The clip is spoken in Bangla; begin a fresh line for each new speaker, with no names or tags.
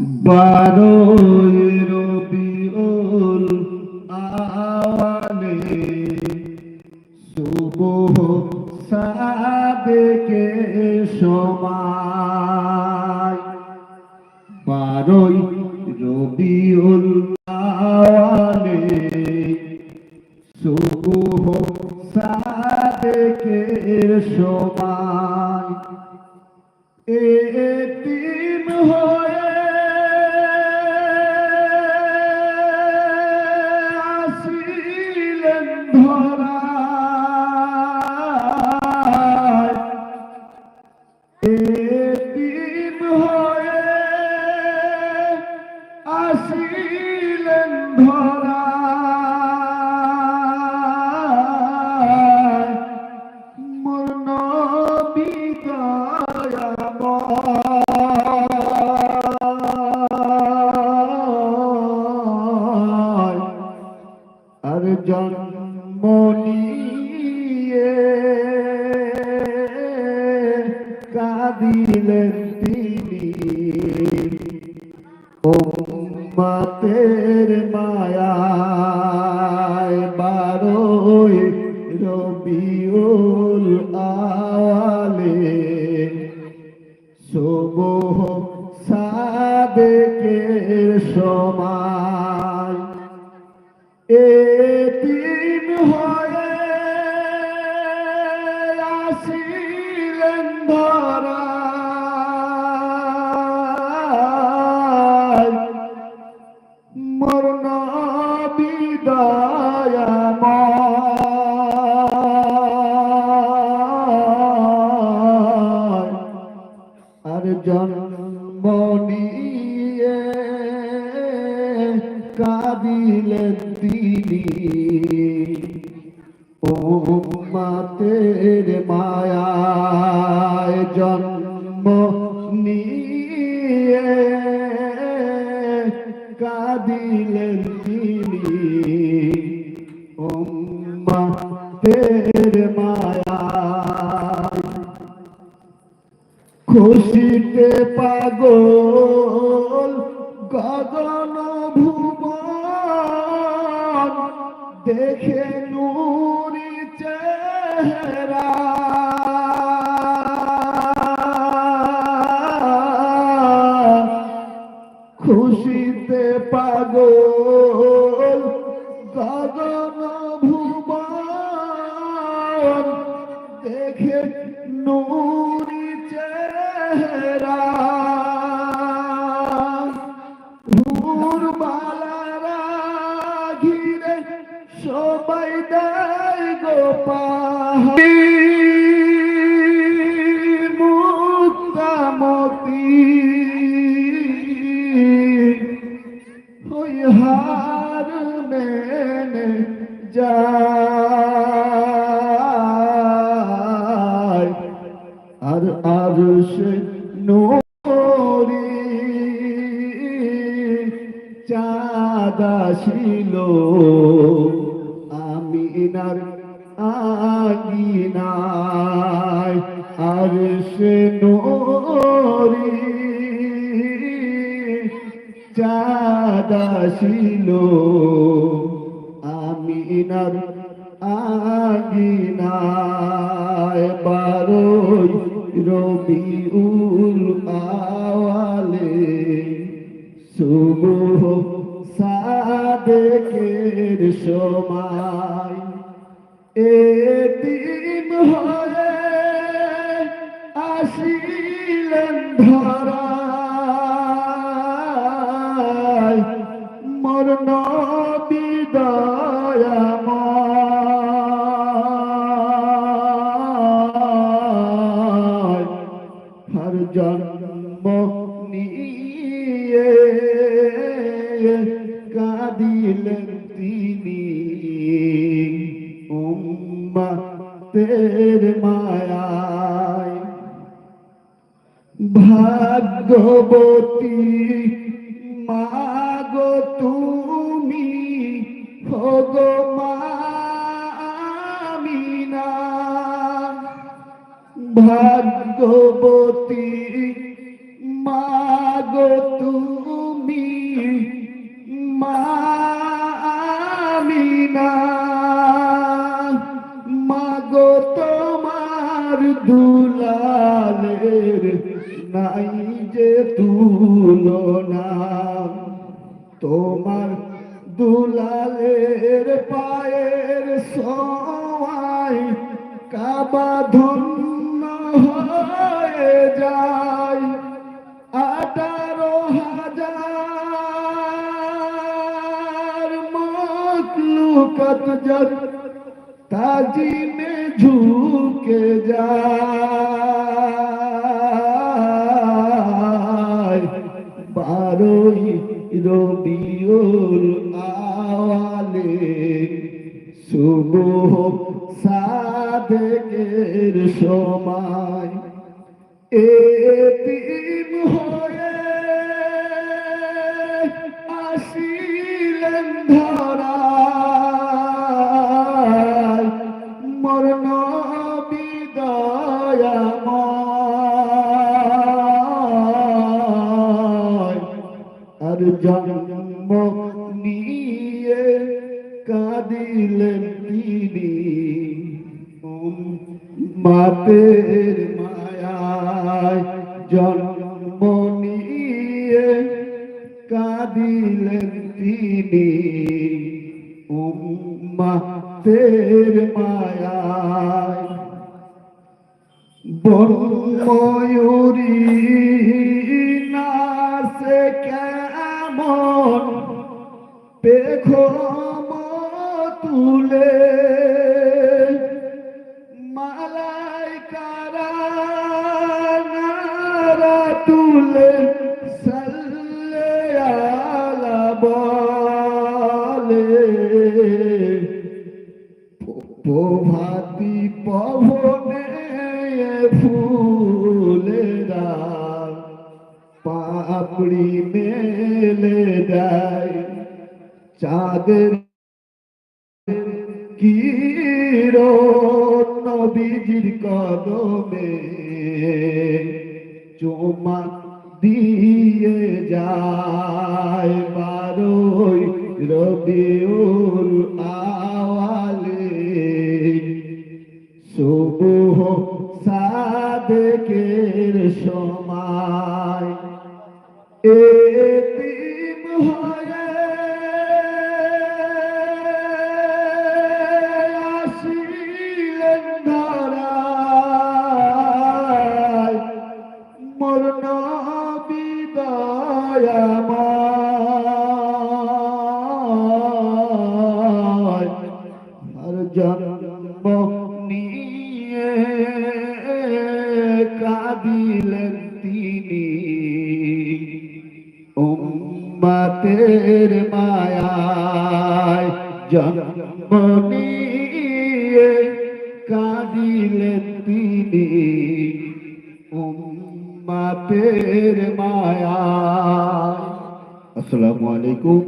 বারোই রবিউল আওয়ালে সুবহ সাদেকে সময়। বারোই রবিউল আওয়ালে সুবহ সাদেকের সময়। এতিম আর জন্ম নিয়ে কাঁদিলেন তিনি। উম্মতের মায়ায় বারোই রবিউল আওয়ালে সুবহ সাদেকের সময় আসিলেন ধরায় মরণ বিদায়াময় আর জন্ম নিয়ে তিনি। জন্ম নিয়ে কাঁদিলেন তিনি। উম্মাতের মায়ায় খুশিতে পাগল গগন ভুবন দেখে নুরি চেহারা খুশিতে পাগল। ওই হার মেনে যায় আর আর সে নোরি চাঁদা ছিল আমিনার আগিনায় আর নোরি চাঁদা ছিল। আমিনার আগিনায় বারোই রবিউল আওয়ালে শুভ সাদেকের সময় এতিম হয়ে আসিলেন ধরায় মরণ বিদয়াময় হর জন্ম নিয়ে কাঁদিলেন তিনি। উম্মাতের মায়ায় ভাগ্যবতী গো তুমি হগো ভাগবতী ভাগ্যবতী মাগো তুমি মামিনা মাগো তোমার দুলালের নাই যে তুলন পায়ের সবাই কাবা ধন্য হয়ে যায়। আঠারো হাজার মখলুকত জত তাজিমে ঝুঁকে যায়। বারোই রবিউল আওয়ালে শুভ সাদেকের সময় এ তিন হয়ে আসিলেন ধরায় জন্ম নিয়ে কাঁদিলেন তিনি। মাতের মায়ায় জন্ম নিয়ে কাঁদিলেন তিনি। উম্মাতের মায়ায় বনময়ূরী নাচে কেমন পেখম তুলে মালাই কারা তুলে সাল্লে আলা বলে। প্রভাতি পবনে ফুলেরা চাঁদের কিরো নবীজির কদমে চোমা দিয়ে যায় বারোই রবিউল আওয়ালে। শুভ সাদেকের সময় এতিম হয়ে কাঁদিলেন তিনি। উম্মাতের মায়ায় জন্ম নিয়ে কাঁদিলেন তিনি। উম্মাতের মায়ায়। আসসালামু আলাইকুম।